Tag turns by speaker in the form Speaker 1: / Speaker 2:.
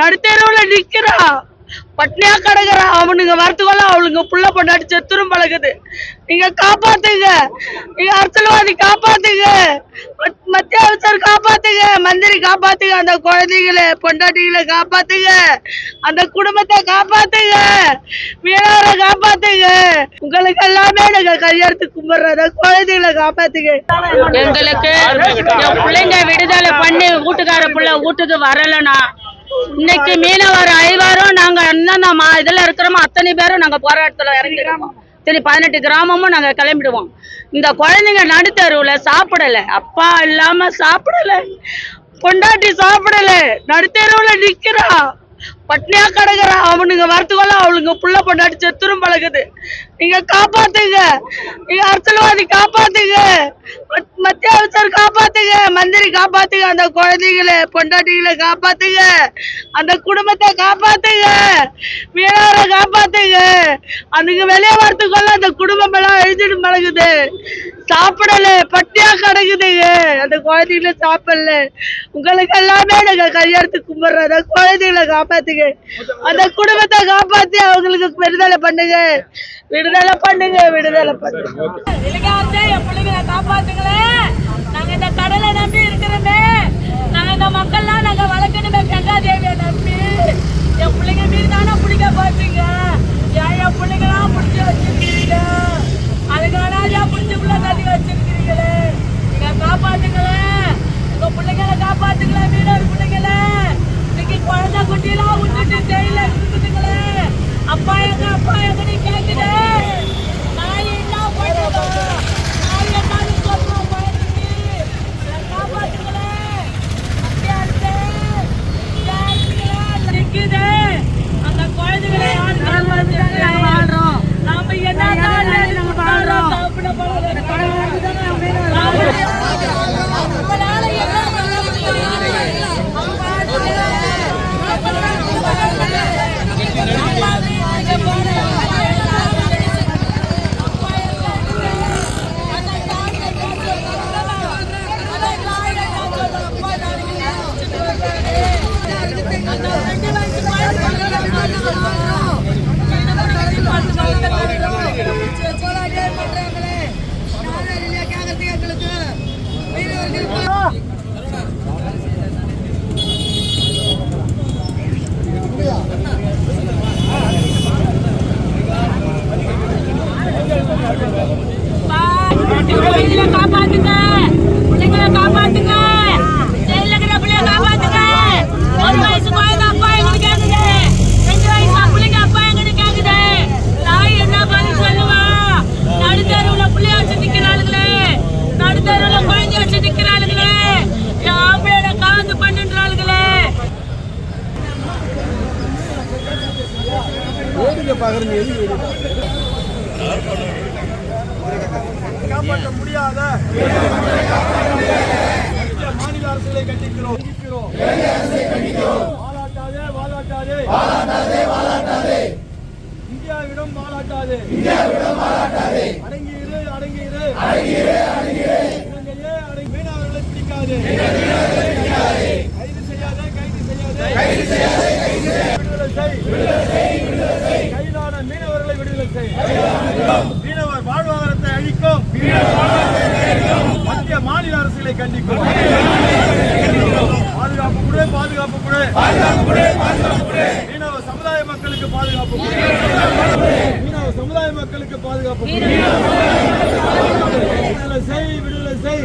Speaker 1: நடுத்தெருவுல நிக்கிறான் பட்னியா கிடக்குறான் அவனுங்க வரத்துக்குள்ள அவளுங்க புள்ள பொண்டாட்டி செத்துரும் பழகுது. நீங்க காப்பாத்துங்க. நீங்க அரசியல்வாதி காப்பாத்துங்க. மத்- மத்திய அமைச்சர் காப்பாத்துங்க. மந்திரி காப்பாத்துங்க. அந்த குழந்தைகளை பொண்டாட்டிகளை காப்பாத்துங்க. அந்த குடும்பத்தை காப்பாத்துங்க. மீனவரை காப்பாத்துங்க. உங்களுக்கு எல்லாமே நாங்க கல்யாணத்து கும்பிடுறத குழந்தைகளை காப்பாத்துங்க.
Speaker 2: எங்களுக்கு என் பிள்ளைங்க விடுதலை பண்ணி வீட்டுக்கார பிள்ளை வீட்டுக்கு வரலன்னா இன்னைக்கு மீனவர் ஐவாரும் நாங்க என்னென்ன இதுல இருக்கிறோமோ அத்தனை பேரும் நாங்க போராட்டத்துல இறங்கிடுவோம் சரி பதினெட்டு கிராமமும் நாங்க கிளம்பிடுவோம். இந்த குழந்தைங்க நடுத்தருவுல சாப்பிடல. அப்பா இல்லாம சாப்பிடல. பொண்டாட்டி சாப்பிடல. நடுத்தருவுல நிக்கிறா. பட்னியா கிடக்குறா. அவனுங்க வரத்துக்குள்ள அவளுங்க புள்ள பொண்டாட்டி செத்துரும் பழகுது. நீங்க காப்பாத்துங்க. நீங்க அரசியல்வாதி காப்பாத்துங்க. மத்- மத்திய அமைச்சர் காப்பாத்துங்க. மந்திரி காப்பாத்துங்க. அந்த குழந்தைகளை பொண்டாட்டிகளை காப்பாத்துங்க. அந்த குடும்பத்தை காப்பாத்துங்க. மீனவரை காப்பாத்துங்க. அதுக்கு வெளியே வரத்துக்குள்ள அந்த குடும்பம் எல்லாம் எழுதிட்டு பழகுது சாப்பிடல பட்டியா கிடக்குதுங்க. அந்த குழந்தைகளை சாப்பிடல. உங்களுக்கு எல்லாமே நாங்க கும்பிட்றேன். அந்த குழந்தைகளை காப்பாத்துங்க. அந்த குடும்பத்தை காப்பாத்தி அவங்களுக்கு விடுதலை பண்ணுங்க. விடுதலை பண்ணுங்க விடுதலை பண்ணுங்க.
Speaker 3: என் பிள்ளைங்களை காப்பாத்துங்களே. நாங்க இந்த கடலை நம்பி இருக்கிறோமே. நாங்க இந்த மக்கள்லாம் நாங்க வளர்க்கணுமே கங்காதேவியை நம்பி. என் பிள்ளைங்க மீது தானே பிடிக்க பார்ப்பீங்க. ஏன் என் பிள்ளைங்களாம் பிடிச்சி வச்சிருக்கீங்க அதுக்கான பிடிச்சிக்குள்ள தள்ளி வச்சிருக்கிறீங்களே? நீங்க காப்பாத்துங்களே. உங்க பிள்ளைங்களை காப்பாத்துங்களே மீனவர் பிள்ளைங்களே. இன்னைக்கு குழந்தை குட்டிலாம் விட்டுட்டு ஜெயில இருக்குதுங்களே அப்பா எங்க அப்பா
Speaker 4: காப்பாற்ற முடியாத மாநில அரசுகளை கண்டிக்கிறோம் கண்டிக்கிறோம். வாலாட்டாதே வாலாட்டாதே இந்தியாவிடம் வாலாட்டாதே அடங்கி இரு அடங்கி அடங்கியிரு. இலங்கையே அடங்கி மீனவர்களை பிடிக்காதே. கைது செய்யாதே கைது செய்யாதே. விடுதலை செய் கைதான மீனவர்களை விடுதலை செய் மீனவர் வாழ்வாதாரத்தை அழிக்கும். மத்திய மாநில அரசுகளை கண்டிக்கும். பாதுகாப்பு கூட பாதுகாப்பு கூட. மீனவ சமுதாய மக்களுக்கு பாதுகாப்பு மீனவ சமுதாய மக்களுக்கு பாதுகாப்பு விடுதலை செய் விடுதலை செய்.